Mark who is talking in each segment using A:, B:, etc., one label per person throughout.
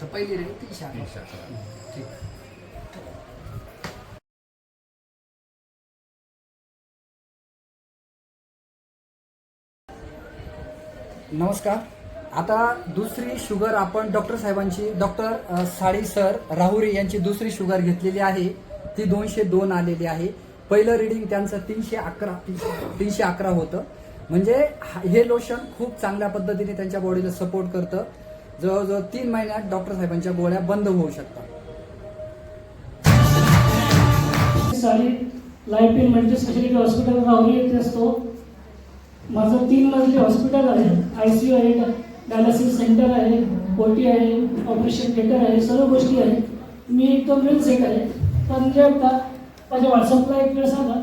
A: तर पहिली तीनशे अकरा ठीक. नमस्कार. आता दुसरी शुगर आपण डॉक्टर साहेबांची डॉक्टर साळी सर राहुरी यांची दुसरी शुगर घेतलेली आहे. ती दोनशे दोन आलेली आहे. पहिलं रिडिंग त्यांचं तीनशे अकरा तीनशे अकरा होतं. म्हणजे हे लोशन खूप चांगल्या पद्धतीने त्यांच्या बॉडीला सपोर्ट करतं. जवळजवळ तीन महिन्यात डॉक्टर साहेबांच्या गोळ्या बंद होऊ शकतात.
B: Life in multi speciality hospital Rahuri येथे असतो माझं तीन मजली हॉस्पिटल आहे. आय सी यू आहे डायलिसिस सेंटर आहे ओटी आहे ऑपरेशन थिएटर आहे सर्व गोष्टी आहेत मी एकदम वेल सेट आहे. पण जे होता माझ्या व्हॉट्सअपला एक वेळ सांगा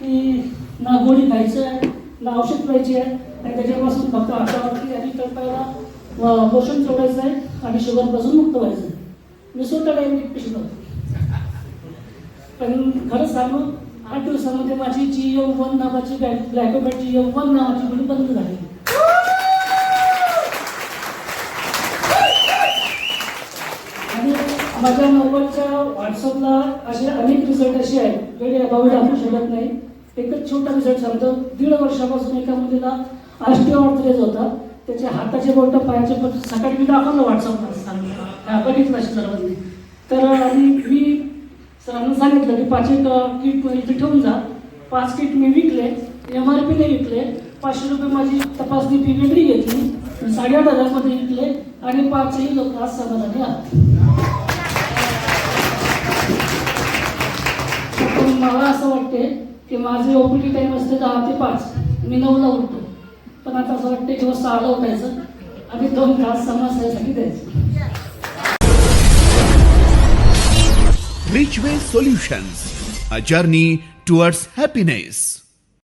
B: की ना गोळी खायची आहे ना औषध प्यायची आहे आणि त्याच्यापासून फक्त हातावरती आणि तळपायला पोषण सोडायचं आहे आणि शुगरपासून मुक्त व्हायचं आहे. मी स्वतः डायबिटिक पेशंट होतो. पण खरंच सांगू आठ दिवसामध्ये माझी जी एम वन नावाची ग्लायकोबॅट जी एम वन नावाची गोळी बंद झाली आणि माझ्या मोबाईलच्या व्हॉट्सअपला असे अनेक रिझल्ट असे आहेत वेळे अभावी दाखवू शकत नाही. एकच छोटा रिझल्ट सांगतो दीड वर्षापासून एका मुलीला ऑर्थरेज होता. त्याचे हाताचे बोट पायाचे बोट सकाळी मी दाखवलं व्हॉट्सअपला सांगितलं. बघितलं अशी तर आणि मी सरांना सांगितलं की पाच एक किट इथे ठेवून जा. पाच किट मी विकले एम आर पीने विकले. पाचशे रुपये माझी तपासणी फी वेगळी घेतली. साडेआठ हजारमध्ये विकले आणि पाचही लोक आज समाधानी आहात. मला असं वाटते की माझे ओपीडी टाईम असते दहा ते पाच. मी नऊला उठतो. पण आता असं वाटते किंवा सहाला उठायचं आणि दोन तास समाजासाठी द्यायचं.
C: Richway Solutions, a journey towards happiness.